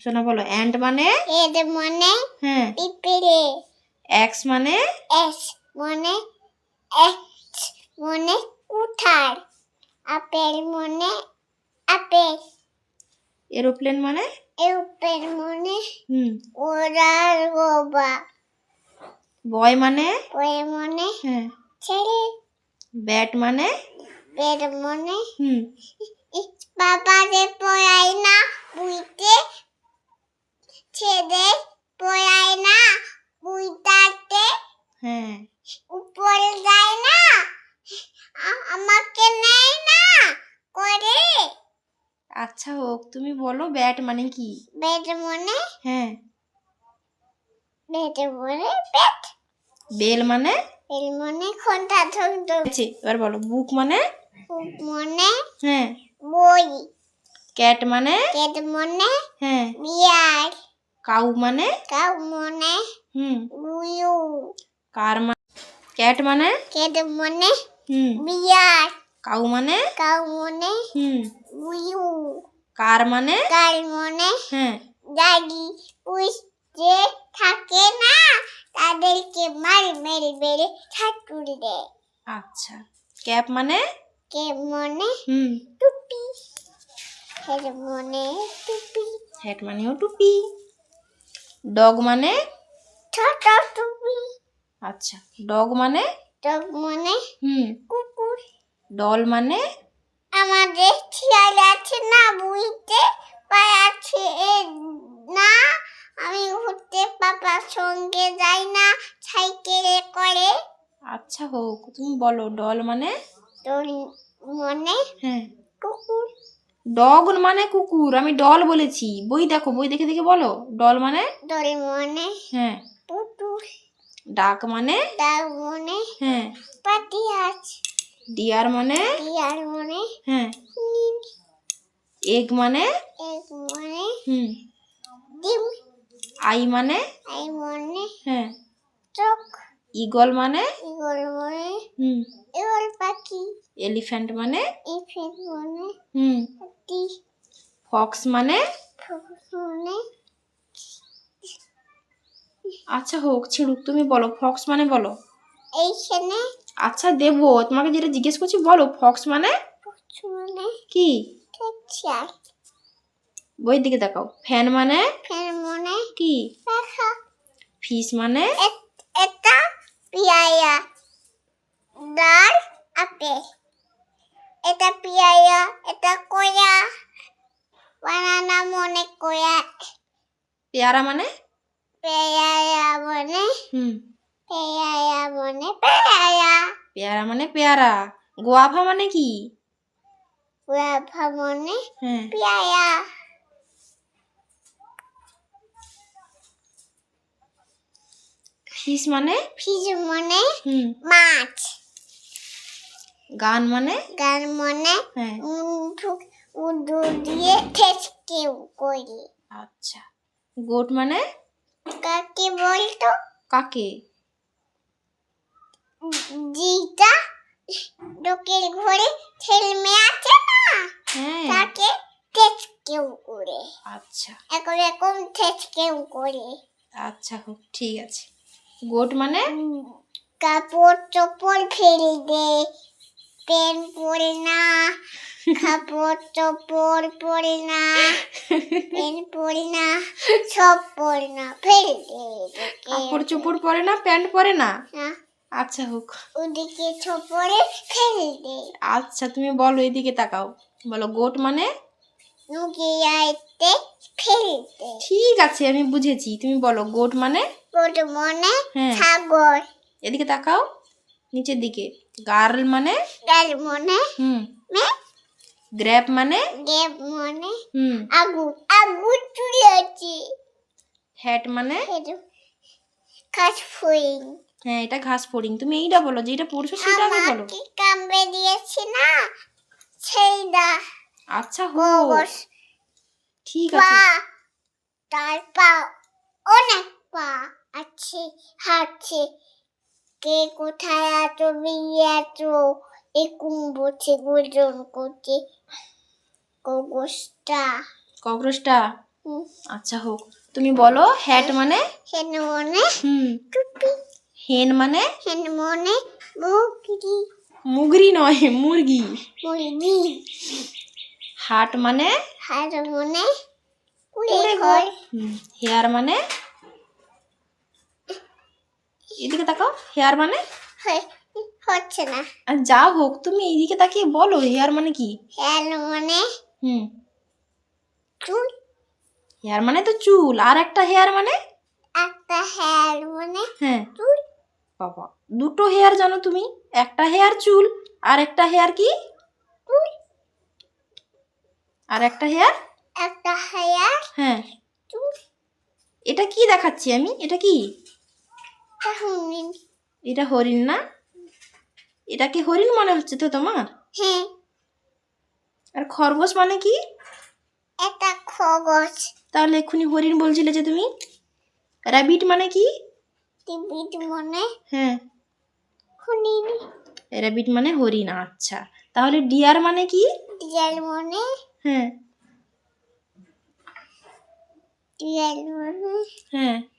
শোনা বলো অ্যান্ড মানে? এর মনে হ্যাঁ। পিঁপড়ে। এক্স মানে? এস মানে এক্স মনে কুঠার আপেল মনে আপেল। এরোপ্লেন মানে? এরপের মনে হুম। ওরার গোবা। বয় মানে? ওই মনে হ্যাঁ। ছেলে। ব্যাট মানে? বের মনে হুম। বাবারে পড়াই না বুঝতে ছেলে পড়াই না বুঝতে হ্যাঁ। উপরে যায় না আমাকে নেয় না করে। আচ্ছা হোক তুমি বলো ব্যাট মানে কি? বেড মনে? হ্যাঁ। বেড মনে পেট বেল মানে? বেল মনে ঘণ্টা ধরত। আছে এবার বলো বুক মানে? বুক মনে? হ্যাঁ। বই। ক্যাট মানে? কেট মনে? হ্যাঁ। বিয়ার। কাউ মানে? কাউ মনে হুম। বুয়ু কার মানে ক্যাট মানে? কেট মনে হুম। বিয়ার। কাউ মানে? কাউ মনে হুম। বুয়ু কার মানে? কাল মনে? হ্যাঁ। দাদি উই যে থাকে না তাদেরকে মারি মেরে মেরে ঠাকুর দেয়। আচ্ছা। ক্যাপ মানে? কে মানে হুম। টুপি। হের মনে টুপি। হ্যাট মানেও টুপি। ডগ মানে? ছোট টুপি আচ্ছা ডগ মানে? ডগ মনে হুম। কুকুর। ডল মানে? আমাদের শিয়াল আছে না বুঝতে পারছে না আমি ঘুরতে পাপার সঙ্গে যাই না সাইকেলে করে। আচ্ছা হোক তুমি বলো ডল মানে? তোর মনে হ্যাঁ। কুকুর। ডগ মানে কুকুর আমি ডল বলেছি। বই দেখো বই দেখে দেখে বলো। ডল মানে? তোর হ্যাঁ। পুতুল। ডাক মানে? মনে হ্যাঁ। পাটি আছে ডিয়ার মানে? ইয়ার মনে? হ্যাঁ। এগ মানে? এক মনে? হুম। ডিম। আই মানে? আই মনে? হ্যাঁ। চোখ। ইগল মানে? ইগল মনে? হুম। পাখি। এলিফ্যান্ট মানে? ইফেন মনে হুম। হাতি। ফক্স মানে? ফুফু মনে আচ্ছা হোক ছিড়ুক তুমি বলো ফক্স মানে বলো। এইখানে আচ্ছা দেব তোমাকে যেটা জিজ্ঞেস করছি বলো ফক্স মানে? পুচু মনে কি? টেকচার বইয়ের দিকে দেখাও। ফ্যান মানে? ফের মনে কি? দেখা ফিশ মানে? এটা পিয়ায়া ডাল আপেল এটা পিয়ায়া এটা কয়া বানানা মনে কয়া পেয়ারা মানে? পেয়ায়া মনে হুম। পেয়ায়া মনে পেয়ায়া পেয়ারা মানে পেয়ারা। গোয়াভা মানে কি? গুয়াভা মনে হ্যাঁ। পেয়ায়া ফিশ মানে? ফিজ মনে মাছ। গান মানে? গান মানে হ্যাঁ। উডু দিয়ে ঠেসকেও করি। আচ্ছা। গোট মানে? কাকে বলতো? কাকে? জিটা লোকের ঘরে ছেলে মেয়ে আছে না হ্যাঁ। তাকে ঠেসকেও করে। আচ্ছা। এখন এরকম ঠেসকেও করে। আচ্ছা ঠিক আছে। গোট মানে? কাপড় চোপড় ফেলে দে পেন পরে না কাপড় চোপড় পরে না পেন পরে না সব পরে না। কাপড় চোপড় পরে না প্যান্ট পরে না? আচ্ছা হোক। ওদিকে চোপড়ে ফেলে দে। আচ্ছা তুমি বলো এদিকে তাকাও। বলো গোট মানে? নুকে আইতে ফেলে দে। ঠিক আছে আমি বুঝেছি। তুমি বলো গোট মানে? ওর মনে হ্যাঁ। সাগর এদিকে তাকাও। নিচের দিকে। গার্ল মানে? তার মনে? হুম। মে? গ্র্যাপ মানে? দেব মানে? হুম। আগুন আগুন চুলে আছে হ্যাট মানে? কাজ ফুইং হ্যাঁ এটা ঘাস ফড়িং। তুমি এইটা বলো যেটা পড়ছো সেটা আগে বলো। আমাকে কামড়ে দিয়েছে না? সেইটা। আচ্ছা গোবর ঠিক পা। আছে। তার পা অনেক পা আছে হাঁটছে। কে কোথায় আছো বিয়ে আছো? এরকম বসে গোজন করছে গোগসটা ককরোচটা? হুম, আচ্ছা হোক। তুমি বলো হ্যাট মানে? হেন মনে? হুম। টুপি। হেন মানে? হেন মনে? মুগরি। মুগরি নয় মুরগি। মুরগি। হাট মানে? হার মনে? উড়ে ঘর। হেয়ার মানে? এদিকে তাকাও হেয়ার মানে? হয়- হচ্ছে না। আর যা হোক তুমি এইদিকে তাকিয়ে বলো হেয়ার মানে কি? হেল মানে? হুম। চুল। হেয়ার মানে তো চুল আর একটা হেয়ার মানে? একটা হেয়ার মানে হ্যাঁ। চুল। বাবা দুটো হেয়ার জানো তুমি? একটা হেয়ার চুল আর একটা হেয়ার কি? চুল। আর একটা হেয়ার একটা হেয়ার হ্যাঁ। চুল। এটা কি দেখাচ্ছি আমি? এটা কি? এটা হরিণ। না? এটা কি হরিণ মনে হচ্ছে তো তোমার? হ্যাঁ। আর খরগোশ মানে কি? একটা খগজ তাহলে এক্ষুনি হরিণ বলছিলে যে তুমি? র্যাবিট মানে কি? টিবিট মনে? হ্যাঁ। খুনিন র্যাবিট মানে হরিণ আচ্ছা। তাহলে ডিয়ার মানে কি? ডিয়াল মনে? হ্যাঁ। ডিয়াল মনে? হ্যাঁ।